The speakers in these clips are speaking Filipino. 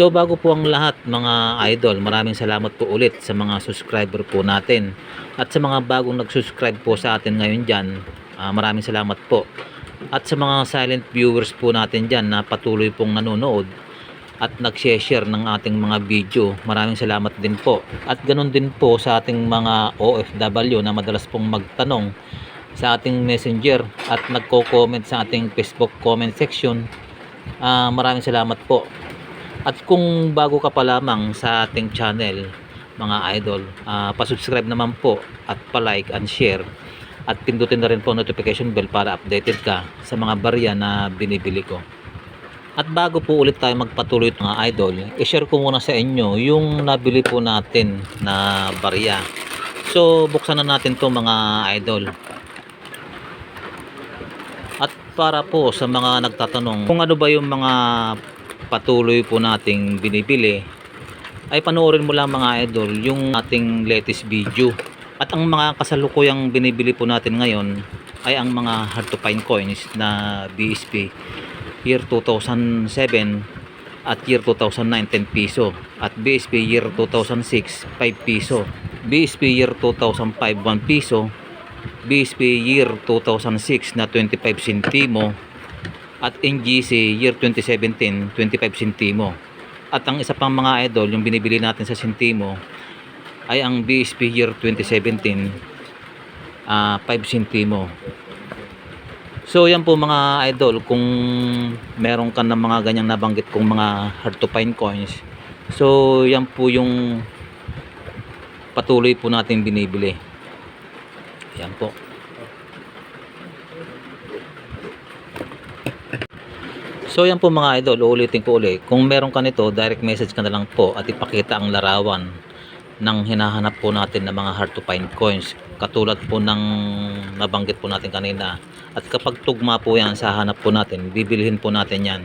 So bago po ang lahat mga idol, maraming salamat po ulit sa mga subscriber po natin. At sa mga bagong nag-subscribe po sa atin ngayon dyan, ah, maraming salamat po. At sa mga silent viewers po natin dyan na patuloy pong nanonood at nag-share ng ating mga video, maraming salamat din po. At ganun din po sa ating mga OFW na madalas pong magtanong sa ating messenger at nagko-comment sa ating Facebook comment section. Ah, maraming salamat po. At kung bago ka pa lamang sa ating channel, mga idol, ah, pa-subscribe naman po at pa-like and share at pindutin na rin po notification bell para updated ka sa mga barya na binibili ko. At bago po ulit tayo magpatuloy mga idol, i-share ko muna sa inyo yung nabili po natin na barya. So, buksan na natin to mga idol. At para po sa mga nagtatanong kung ano ba yung mga patuloy po nating binibili ay panoorin mo lang mga idol yung ating latest video. At ang mga kasalukuyang binibili po natin ngayon ay ang mga hard to find coins na BSP year 2007 at year 2009 10 piso. At BSP year 2006 5 piso. BSP year 2005 1 piso. BSP year 2006 na 25 sentimo at NGC year 2017 25 sentimo. At ang isa pang mga idol yung binibili natin sa sentimo ay ang BSP year 2017 ah 5 sentimo. So yan po mga idol kung meron ka ng mga ganyang nabanggit kong mga hard to find coins. So yan po yung patuloy po natin binibili. Yan po So yan po mga idol, uulitin ko ulit. Kung meron ka nito, direct message ka na lang po at ipakita ang larawan ng hinahanap po natin ng mga hard to find coins. Katulad po ng nabanggit po natin kanina. At kapag tugma po yan sa hanap po natin, bibilihin po natin yan.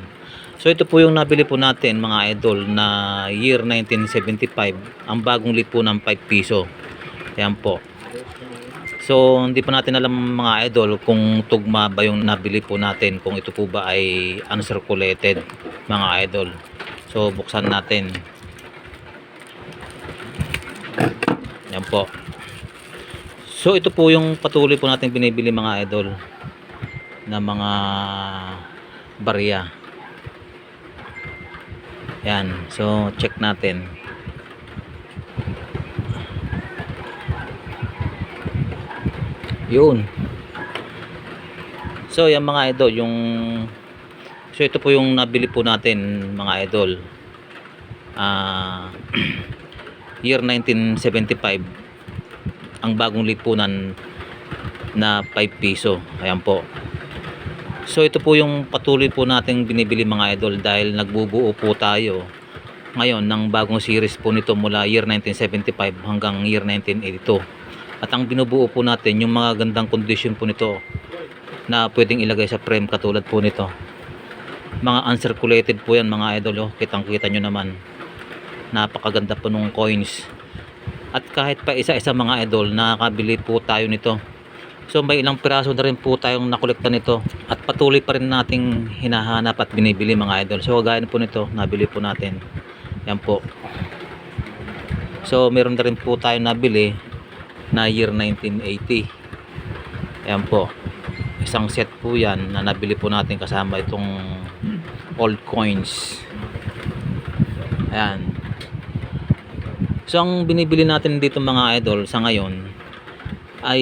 So ito po yung nabili po natin mga idol na year 1975. Ang bagong lit po ng 5 piso. Yan po. So, hindi pa natin alam mga idol kung tugma ba yung nabili po natin, kung ito po ba ay uncirculated mga idol. So, buksan natin. Yan po. So, ito po yung patuloy po natin binibili mga idol na mga barya. Yan. So, check natin. Yun. So, yan mga idol, yung So, ito po yung nabili po natin mga idol. Ah year 1975 ang bagong lipunan na 5 piso. Ayan po. So, ito po yung patuloy po nating binibili mga idol dahil nagbubuo po tayo ngayon ng bagong series po nito mula year 1975 hanggang year 1982. At ang binubuo po natin yung mga gandang condition po nito na pwedeng ilagay sa frame katulad po nito. Mga uncirculated po yan mga idol. Oh. Kitang kita nyo naman. Napakaganda po nung coins. At kahit pa isa-isa mga idol, nakakabili po tayo nito. So may ilang piraso na rin po tayong nakolekta nito. At patuloy pa rin nating hinahanap at binibili mga idol. So gaya po nito, nabili po natin. Yan po. So meron na rin po tayo nabili na year 1980 ayan po. Isang set po yan na nabili po natin kasama itong old coins. Ayan. So ang binibili natin dito mga idol sa ngayon ay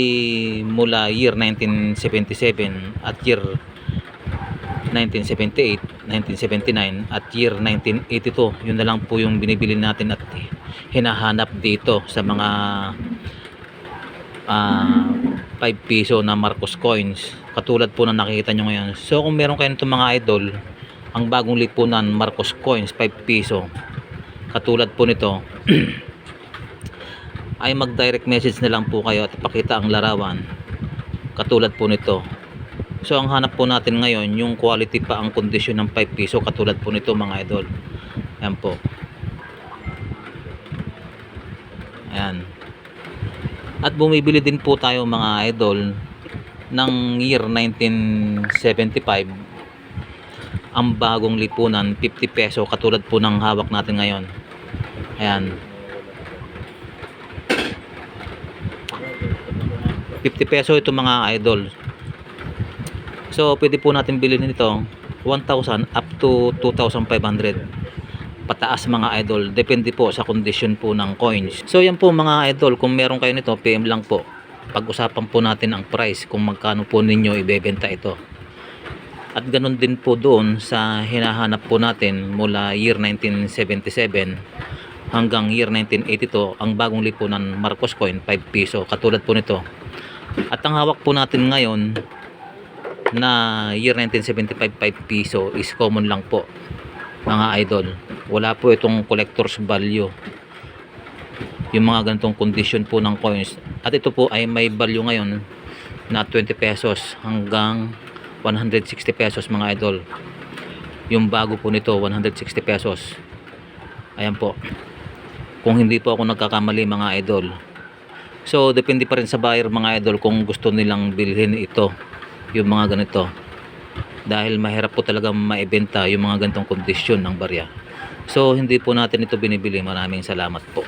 mula year 1977 at year 1978 1979 at year 1982 yun na lang po yung binibili natin at hinahanap dito sa mga ah 5 piso na Marcos coins. Katulad po na nakikita nyo ngayon. So kung meron kayo nito mga idol ang bagong lipunan Marcos coins 5 piso. Katulad po nito ay mag direct message na lang po kayo at ipakita ang larawan. Katulad po nito. So ang hanap po natin ngayon yung quality pa ang kondisyon ng 5 piso. Katulad po nito mga idol. Yan po. Ayan at bumibili din po tayo mga idol ng year 1975 ang bagong lipunan 50 peso katulad po ng hawak natin ngayon. Ayan. 50 peso ito mga idol. So pwede po natin bilhin nito 1,000 up to 2,500 pataas mga idol. Depende po sa kondisyon po ng coins. So yan po mga idol kung meron kayo nito PM lang po. Pag-usapan po natin ang price kung magkano po ninyo ibebenta ito. At ganun din po doon sa hinahanap po natin mula year 1977 hanggang year 1982 ang bagong lipunan Marcos coin 5 piso katulad po nito. At ang hawak po natin ngayon na year 1975 5 piso is common lang po mga idol wala po itong collector's value. Yung mga ganitong condition po ng coins. At ito po ay may value ngayon na 20 pesos hanggang 160 pesos mga idol. Yung bago po nito 160 pesos. Ayan po. Kung hindi po ako nagkakamali mga idol. So depende pa rin sa buyer mga idol kung gusto nilang bilhin ito yung mga ganito. Dahil mahirap po talaga maibenta yung mga ganitong kondisyon ng barya so hindi po natin ito binibili. Maraming salamat po